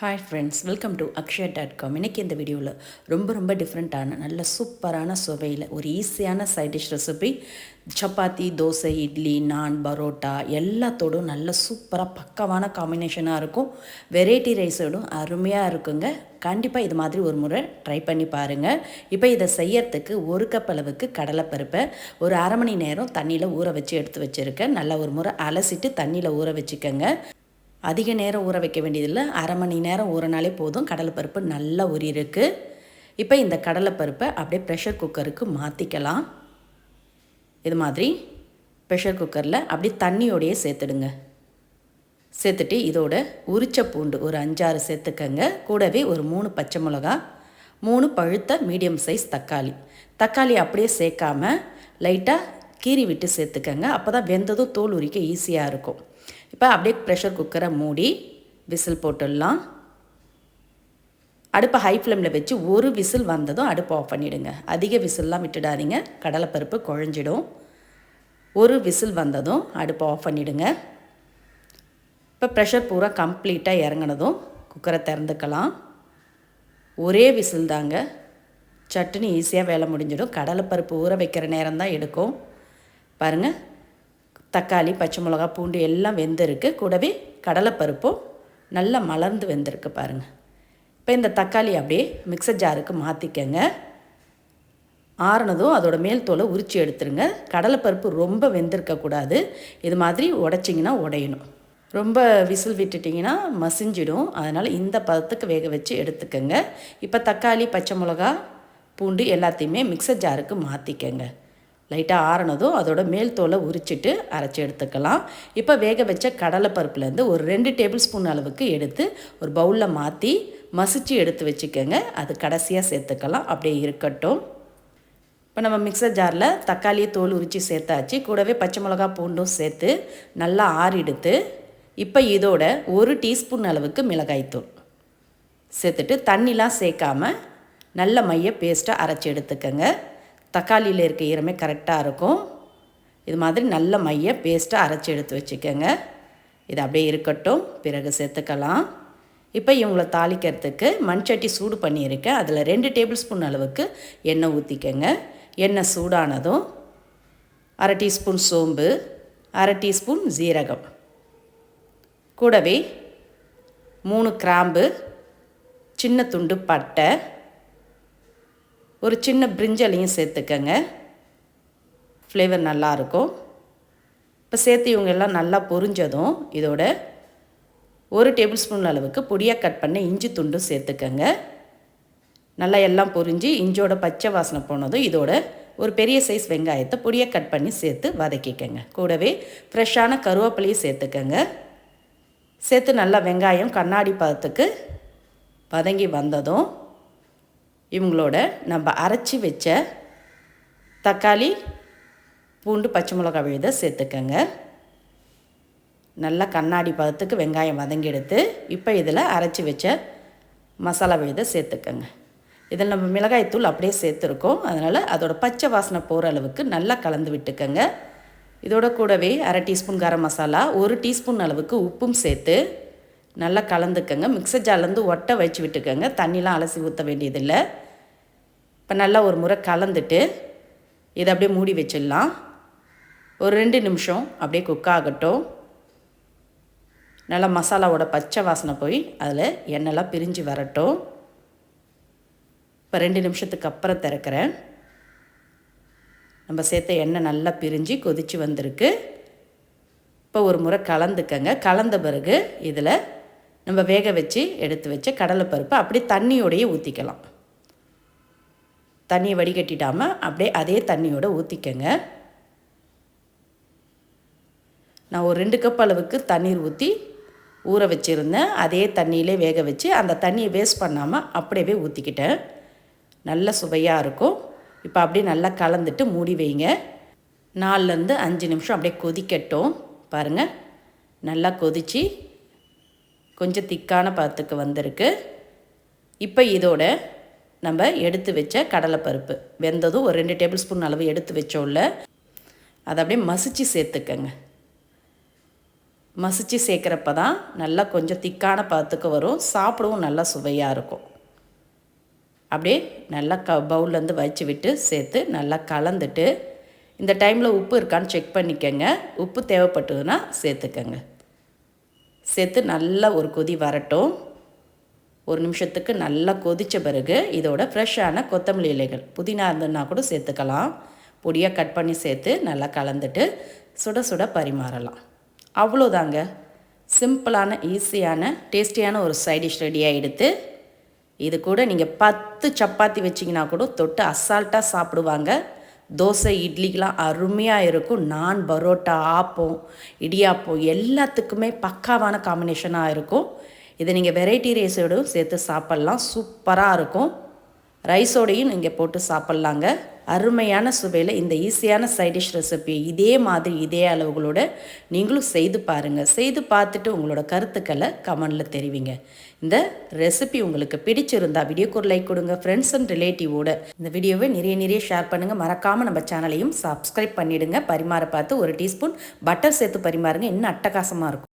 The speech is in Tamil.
Hi friends welcome to Akshaya dot com இன்றைக்கி இந்த வீடியோவில் ரொம்ப ரொம்ப டிஃப்ரெண்ட்டான நல்ல சூப்பரான சுவையில் ஒரு ஈஸியான side dish recipe chapati dosa idli naan parotta எல்லாத்தோடும் நல்ல சூப்பராக பக்கவான காம்பினேஷனாக இருக்கும். வெரைட்டி ரைஸோடும் அருமையாக இருக்குங்க. கண்டிப்பாக இது மாதிரி ஒரு முறை ட்ரை பண்ணி பாருங்கள் இப்போ இதை செய்யறதுக்கு ஒரு கப் அளவுக்கு கடலைப்பருப்பை ஒரு அரை மணி நேரம் தண்ணியில் ஊற வச்சு எடுத்து வச்சுருக்கேன். நல்லா ஒரு முறை அலசிட்டு தண்ணியில் ஊற வச்சுக்கோங்க. அதிக நேரம் ஊற வைக்க வேண்டியதில்லை. அரை மணி நேரம் ஊறினாலே போதும். கடலைப்பருப்பு நல்லா ஊறியிருக்கு. இப்போ இந்த கடலைப்பருப்பை அப்படியே ப்ரெஷர் குக்கருக்கு மாற்றிக்கலாம் இது மாதிரி ப்ரெஷர் குக்கரில் அப்படி தண்ணியோடையே சேர்த்துடுங்க. சேர்த்துட்டு இதோட உரிச்ச பூண்டு ஒரு அஞ்சாறு சேர்த்துக்கங்க. கூடவே ஒரு மூணு பச்சை மிளகா மூணு பழுத்த மீடியம் சைஸ் தக்காளி. தக்காளி அப்படியே சேர்க்காம லைட்டாக கீறி விட்டு சேர்த்துக்கங்க. அப்போ தான் வெந்ததும் தோல் உரிக்க ஈஸியாக இருக்கும். இப்போ அப்படியே ப்ரெஷர் குக்கரை மூடி விசில் போட்டுடலாம். அடுப்பை ஹை ஃப்ளேமில் வச்சு ஒரு விசில் வந்ததும் அடுப்பை ஆஃப் பண்ணிவிடுங்க அதிக விசில்லாம் விட்டுடாதீங்க. கடலைப்பருப்பு குழஞ்சிடும். ஒரு விசில் வந்ததும் அடுப்பை ஆஃப் பண்ணிவிடுங்க இப்போ ப்ரெஷர் பூரா கம்ப்ளீட்டாக இறங்கினதும் குக்கரை திறந்துக்கலாம். ஒரே விசில் தாங்க. சட்டுன்னு ஈஸியாக வேலை முடிஞ்சிடும். கடலைப்பருப்பு ஊற வைக்கிற நேரம் தான் எடுக்கும். பாருங்கள் தக்காளி பச்சை மிளகா பூண்டு எல்லாம் வெந்திருக்கு. கூடவே கடலைப்பருப்பும் நல்லா மலர்ந்து வெந்திருக்கு பாருங்கள் இப்போ இந்த தக்காளி அப்படியே மிக்சர் ஜாருக்கு மாற்றிக்கங்க ஆறுனதும் அதோட மேல் தோலை உரித்து எடுத்துருங்க. கடலைப்பருப்பு ரொம்ப வெந்திருக்கக்கூடாது இது மாதிரி உடைச்சிங்கன்னா உடையணும். ரொம்ப விசில் விட்டுட்டிங்கன்னா மசிஞ்சிடும். அதனால் இந்த பதத்துக்கு வேக வச்சு எடுத்துக்கோங்க. இப்போ தக்காளி பச்சை மிளகா பூண்டு எல்லாத்தையுமே மிக்சர் ஜாருக்கு மாற்றிக்கங்க லைட்டாக ஆறினதும் அதோட மேல் தோலை உரிச்சிட்டு அரைச்சி எடுத்துக்கலாம். இப்போ வேக வச்ச கடலை பருப்புலேருந்து ஒரு ரெண்டு டேபிள் ஸ்பூன் அளவுக்கு எடுத்து ஒரு பவுலில் மாற்றி மசிச்சு எடுத்து வச்சுக்கோங்க. அது கடைசியாக சேர்த்துக்கலாம். அப்படியே இருக்கட்டும். இப்போ நம்ம மிக்சர் ஜாரில் தக்காளியை தோல் உரித்து சேர்த்தாச்சு. கூடவே பச்சை மிளகா பூண்டும் சேர்த்து நல்லா ஆறிடுத்து இப்போ இதோட ஒரு டீஸ்பூன் அளவுக்கு மிளகாய்த்தூள் சேர்த்துட்டு தண்ணிலாம் சேர்க்காம நல்ல மைய பேஸ்ட்டாக அரைச்சி எடுத்துக்கோங்க. தக்காளியில் இருக்க ஈரமே கரெக்டாக இருக்கும். இது மாதிரி நல்ல மைய பேஸ்ட்டாக அரைச்சி எடுத்து வச்சுக்கோங்க. இது அப்படியே இருக்கட்டும். பிறகு சேர்த்துக்கலாம். இப்போ இவங்களை தாளிக்கிறதுக்கு மண்சட்டி சூடு பண்ணியிருக்கேன். அதில் ரெண்டு டேபிள் ஸ்பூன் அளவுக்கு எண்ணெய் ஊற்றிக்கங்க எண்ணெய் சூடானதும் அரை டீஸ்பூன் சோம்பு அரை டீஸ்பூன் ஜீரகம் கூடவே மூணு கிராம்பு சின்ன துண்டு பட்டை ஒரு சின்ன பிரிஞ்சலையும் சேர்த்துக்கங்க. ஃப்ளேவர் நல்லாயிருக்கும் இப்போ சேர்த்து இவங்க எல்லாம் நல்லா பொரிஞ்சதும் இதோட ஒரு டேபிள் ஸ்பூன் அளவுக்கு பொடியாக கட் பண்ண இஞ்சி துண்டும் சேர்த்துக்கங்க. நல்லா எல்லாம் பொரிஞ்சு இஞ்சோட பச்சை வாசனை போனதும் இதோட ஒரு பெரிய சைஸ் வெங்காயத்தை பொடியாக கட் பண்ணி சேர்த்து வதக்கிக்கங்க. கூடவே ஃப்ரெஷ்ஷான கருவேப்பிலையும் சேர்த்துக்கங்க. சேர்த்து நல்லா வெங்காயம் கண்ணாடி பதத்துக்கு வதங்கி வந்ததும் இவங்களோட நம்ம அரைச்சி வச்ச தக்காளி பூண்டு பச்சை மிளகா விழுத சேர்த்துக்கங்க. நல்லா கண்ணாடி பதத்துக்கு வெங்காயம் வதங்கி எடுத்து இப்போ இதில் அரைச்சி வச்ச மசாலா விழுத சேர்த்துக்கங்க. இதில் நம்ம மிளகாய்த்தூள் அப்படியே சேர்த்துருக்கோம். அதனால் அதோட பச்சை வாசனை போகிற அளவுக்கு நல்லா கலந்து விட்டுக்கங்க. இதோட கூடவே அரை டீஸ்பூன் கரம் மசாலா ஒரு டீஸ்பூன் அளவுக்கு உப்பும் சேர்த்து நல்லா கலந்துக்கங்க. மிக்சர் ஜார்லேருந்து ஒட்டை வச்சு விட்டுக்கோங்க. தண்ணிலாம் அலசி ஊற்ற வேண்டியதில்லை. இப்போ நல்லா ஒரு முறை கலந்துட்டு இதை அப்படியே மூடி வச்சிடலாம். ஒரு ரெண்டு நிமிஷம் அப்படியே குக் ஆகட்டும். நல்லா மசாலாவோட பச்சை வாசனை போய் அதில் எண்ணெய்லாம் பிரிஞ்சு வரட்டும். இப்போ ரெண்டு நிமிஷத்துக்கு அப்புறம் திறக்கிறேன். நம்ம சேர்த்த எண்ணெய் நல்லா பிரிஞ்சு கொதித்து வந்திருக்கு. இப்போ ஒரு முறை கலந்துக்கங்க. கலந்த பிறகு இதில் நம்ம வேக வச்சு எடுத்து வச்ச கடலைப்பருப்பு அப்படியே தண்ணியோடையே ஊற்றிக்கலாம் தண்ணியை வடிகட்டிடாமல் அப்படியே அதே தண்ணியோடு ஊற்றிக்கங்க நான் ஒரு ரெண்டு கப் அளவுக்கு தண்ணீர் ஊற்றி ஊற வச்சுருந்தேன். அதே தண்ணியிலே வேக வச்சு அந்த தண்ணியை வேஸ்ட் பண்ணாமல் அப்படியே ஊற்றிக்கிட்டேன் நல்ல சுவையாக இருக்கும். இப்போ அப்படியே நல்லா கலந்துட்டு மூடி வைங்க. நாலுலேருந்து அஞ்சு நிமிஷம் அப்படியே கொதிக்கட்டும். பாருங்கள் நல்லா கொதித்து கொஞ்சம் திக்கான பதத்துக்கு வந்திருக்கு. இப்போ இதோட நம்ம எடுத்து வச்ச கடலைப்பருப்பு. வெந்ததும் ஒரு ரெண்டு டேபிள் ஸ்பூன் அளவு எடுத்து வச்சோம்ல. அதை அப்படியே மசிச்சு சேர்த்துக்கங்க. மசிச்சு சேர்க்குறப்ப தான் நல்லா கொஞ்சம் திக்கான பதத்துக்கு வரும். சாப்பிடவும் நல்லா சுவையாக இருக்கும். அப்படியே நல்லா க பவுல்லேருந்து வச்சு விட்டு சேர்த்து நல்லா கலந்துட்டு இந்த டைமில் உப்பு இருக்கான்னு செக் பண்ணிக்கோங்க. உப்பு தேவைப்பட்டதுன்னா சேர்த்துக்கங்க. சேர்த்து நல்லா ஒரு கொதி வரட்டும். ஒரு நிமிஷத்துக்கு நல்லா கொதித்த பிறகு இதோட ஃப்ரெஷ்ஷான கொத்தமல்லி இலைகள். புதினா இருந்ததுன்னா கூட சேர்த்துக்கலாம். பொடியாக கட் பண்ணி சேர்த்து நல்லா கலந்துட்டு சுட சுட பரிமாறலாம். அவ்வளோதாங்க. சிம்பிளான ஈஸியான டேஸ்டியான ஒரு சைடிஷ் ரெடியாக எடுத்து இது கூட நீங்கள் பத்து சப்பாத்தி வச்சிங்கன்னா கூட தொட்டு அசால்ட்டாக சாப்பிடுவாங்க. தோசை இட்லிக்கெலாம் அருமையாக இருக்கும். நான் பரோட்டா ஆப்பம் இடியாப்பம் எல்லாத்துக்குமே பக்காவான காம்பினேஷனாக இருக்கும். இதை நீங்கள் வெரைட்டி ரைஸோடும் சேர்த்து சாப்பிட்லாம். சூப்பராக இருக்கும். ரைஸோடையும் நீங்கள் போட்டு சாப்பிட்லாங்க. அருமையான சுவையில் இந்த ஈஸியான சைடிஷ் ரெசிபியை இதே மாதிரி இதே அளவுகளோட நீங்களும் செய்து பாருங்கள் செய்து பார்த்துட்டு உங்களோட கருத்துக்களை கமெண்டில் தெரிவிங்க. இந்த ரெசிபி உங்களுக்கு பிடிச்சிருந்தா வீடியோக்கு ஒரு லைக் கொடுங்க. ஃப்ரெண்ட்ஸ் அண்ட் ரிலேட்டிவோட இந்த வீடியோவை நிறைய நிறைய ஷேர் பண்ணுங்கள் மறக்காமல் நம்ம சேனலையும் சப்ஸ்கிரைப் பண்ணிவிடுங்க பரிமாற பார்த்து ஒரு டீஸ்பூன் பட்டர் சேர்த்து பரிமாறுங்க. இன்னும் அட்டகாசமாக இருக்கும்.